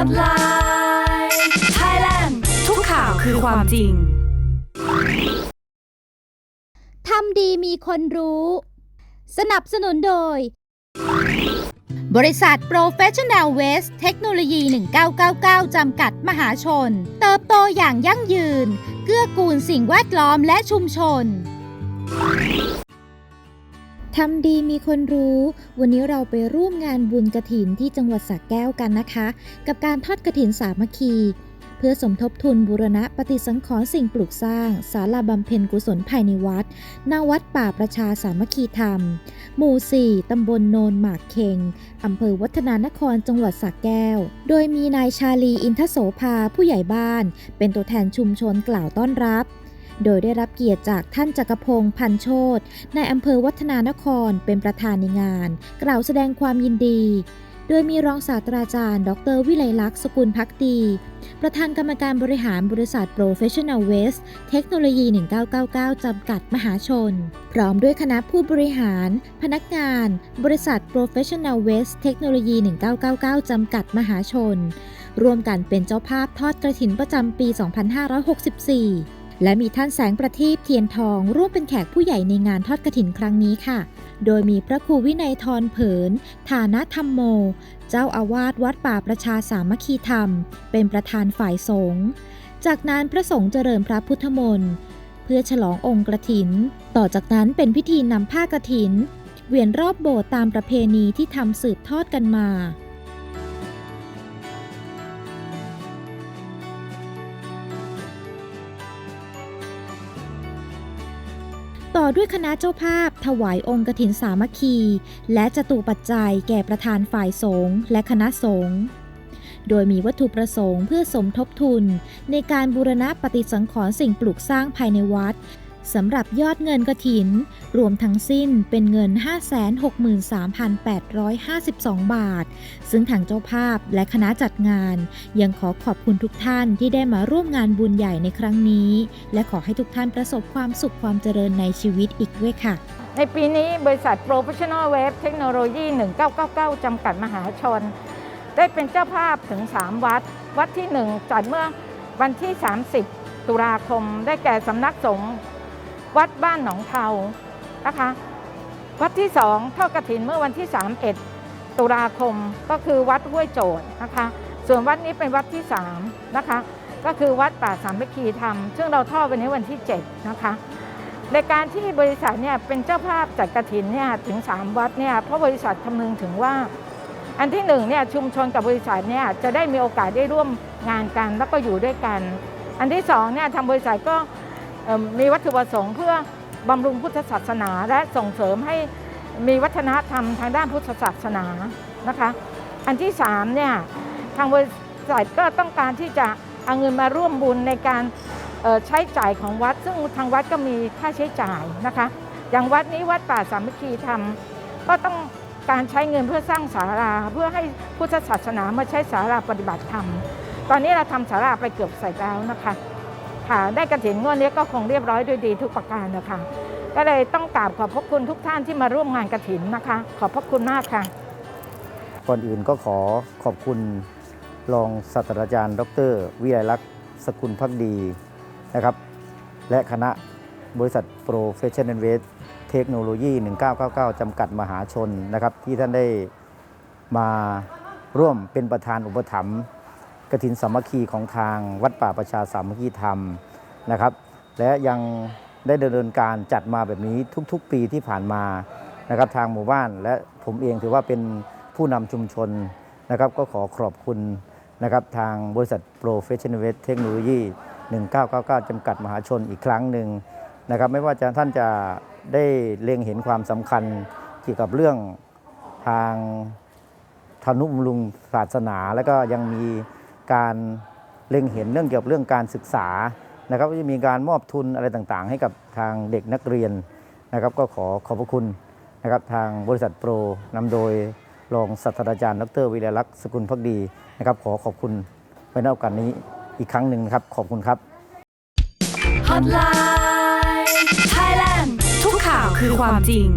Hotline Thailand ทุกข่าวคือความจริง ทำดีมีคนรู้ สนับสนุนโดย บริษัท Professional Waste เทคโนโลยี 1999 จำกัดมหาชน เติบโตอย่างยั่งยืน เกื้อกูลสิ่งแวดล้อมและชุมชน ทำดีมีคนรู้ วันนี้เราไปร่วมงานบุญกระถินที่จังหวัดสระแก้วกันนะคะ กับการทอดกระถินสามัคคี เพื่อสมทบทุนบูรณะปฏิสังขรณ์สิ่งปลูกสร้างศาลาบำเพ็ญกุศลภายในวัดณวัดป่าประชาสามัคคีธรรม หมู่ 4 ตำบลโนนหมากเคงอำเภอวัฒนานครจังหวัดสระแก้ว โดยมีนายชาลีอินทโสภาผู้ใหญ่บ้าน เป็นตัวแทนชุมชนกล่าวต้อนรับ โดยได้รับเกียรติจากท่านจักรพงศ์พันโชตในอำเภอวัฒนานครเป็นประธานในงาน กล่าวแสดงความยินดี โดยมีรองศาสตราจารย์ ดรวิไลลักษณ์สกุลพักดี ประธานกรรมการบริหารบริษัท Professional Waste เทคโนโลยี 1999 จำกัดมหาชน พร้อมด้วยคณะผู้บริหาร พนักงาน บริษัท Professional Waste เทคโนโลยี 1999 จำกัดมหาชน ร่วมกันเป็นเจ้าภาพทอดกระถินประจำปี 2564 และมีท่านแสงประทีปเทียนทองร่วมเป็นแขกผู้ใหญ่ในงานทอดกระถินครั้งนี้ค่ะ โดยมีพระครูวินัยทรเผิน ฐานะธรรมโม เจ้าอาวาสวัดป่าประชาสามัคคีธรรม เป็นประธานฝ่ายสงฆ์ จากนั้นพระสงฆ์เจริญพระพุทธมนต์เพื่อฉลององค์กระถิน ต่อจากนั้นเป็นพิธีนำผ้ากระถิน เวียนรอบโบสถ์ตามประเพณีที่ทำสืบทอดกันมา ต่อด้วยคณะเจ้าภาพ ถวายองค์กถินสามัคคี และจตุปัจจัยแก่ประธานฝ่ายสงฆ์และคณะสงฆ์โดยมีวัตถุประสงค์เพื่อสมทบทุน ในการบูรณะปฏิสังขรณ์สิ่งปลูกสร้างภายในวัด สำหรับยอดเงินกระถิน รวมทั้งสิ้นเป็นเงิน 563,852 บาท ซึ่งทางเจ้าภาพและคณะจัดงาน ยังขอขอบคุณทุกท่านที่ได้มาร่วมงานบุญใหญ่ในครั้งนี้ และขอให้ทุกท่านประสบความสุขความเจริญในชีวิตอีกด้วยค่ะ ในปีนี้บริษัท Professional Wave Technology 1999 จำกัดมหาชน ได้เป็นเจ้าภาพถึง 3 วัด วัดที่ 1 จัดเมื่อวันที่ 30 ตุลาคม ได้แก่สำนักสงฆ์ วัดบ้านหนองเทานะคะ วัดที่2ทอดกระถินเมื่อวันที่ 31 ตุลาคมก็คือวัดห้วยโจดนะคะ ส่วนวัดนี้เป็นวัดที่3นะคะ ก็คือวัดป่าสามัคคีธรรม ซึ่งเราทอดวันนี้วันที่ 7 นะคะในการที่บริษัทเนี่ยเป็นเจ้าภาพจัดกระถินเนี่ยถึง 3 วัดเนี่ยเพราะบริษัทคำนึงถึงว่า อันที่หนึ่งเนี่ยชุมชนกับบริษัทเนี่ยจะได้มีโอกาสได้ร่วมงานกันแล้วก็อยู่ด้วยกัน อันที่สองเนี่ยทางบริษัทก็ มีวัตถุประสงค์เพื่อบำรุงพุทธศาสนา และส่งเสริมให้มีวัฒนธรรมทางด้านพุทธศาสนานะคะ อันที่สามเนี่ยทางบริษัทก็ต้องการที่จะเอาเงินมาร่วมบุญในการใช้จ่ายของวัด ซึ่งทางวัดก็มีค่าใช้จ่ายนะคะ อย่างวัดนี้วัดป่าสามัคคีธรรม ก็ต้องการใช้เงินเพื่อสร้างศาลาเพื่อให้พุทธศาสนามาใช้ศาลาปฏิบัติธรรม ตอนนี้เราทำศาลาไปเกือบเสร็จแล้วนะคะ ค่ะได้กระถินงวดนี้ก็คงเรียบร้อยด้วยดีทุกประการนะคะ ก็เลยต้องกราบขอบพระคุณทุกท่านที่มาร่วมงานกระถินนะคะ ขอบพระคุณมากค่ะ ก่อนอื่นก็ขอขอบคุณรองศาสตราจารย์ ดร วิไลลักษณ์สกุลพักดีนะครับ และคณะบริษัท Professional Waste เทคโนโลยี 1999 จำกัดมหาชนนะครับ ที่ท่านได้มาร่วมเป็นประธานอุปถัมภ์ กฐินสามัคคีของทางวัดป่าประชาสามัคคีธรรมนะครับ และยังได้ดำเนินการจัดมาแบบนี้ทุกๆ ปีที่ผ่านมานะครับทางหมู่บ้านและผมเองถือว่าเป็นผู้นำชุมชนนะครับก็ขอขอบคุณนะครับทางบริษัท Professional Waste Technology 1999 จำกัดมหาชนอีกครั้งหนึ่งนะครับไม่ว่าจะท่านจะได้เล็งเห็นความสำคัญเกี่ยวกับเรื่องทางธนุบำรุงศาสนา แล้วก็ยังมี การเล็งเห็นเรื่องเกี่ยวกับเรื่องการศึกษานะครับก็จะมีการมอบทุนอะไรต่างๆ ให้กับทางเด็กนักเรียนนะครับก็ขอขอบพระคุณนะครับทางบริษัทโปรนำโดยรองศาสตราจารย์ ดรวิไลลักษณ์สกุลพักดีนะครับ ขอขอบคุณไว้ในโอกาสนี้อีกครั้งหนึ่งนะครับ ขอบคุณครับ Hotline Thailand ทุกข่าวคือความจริง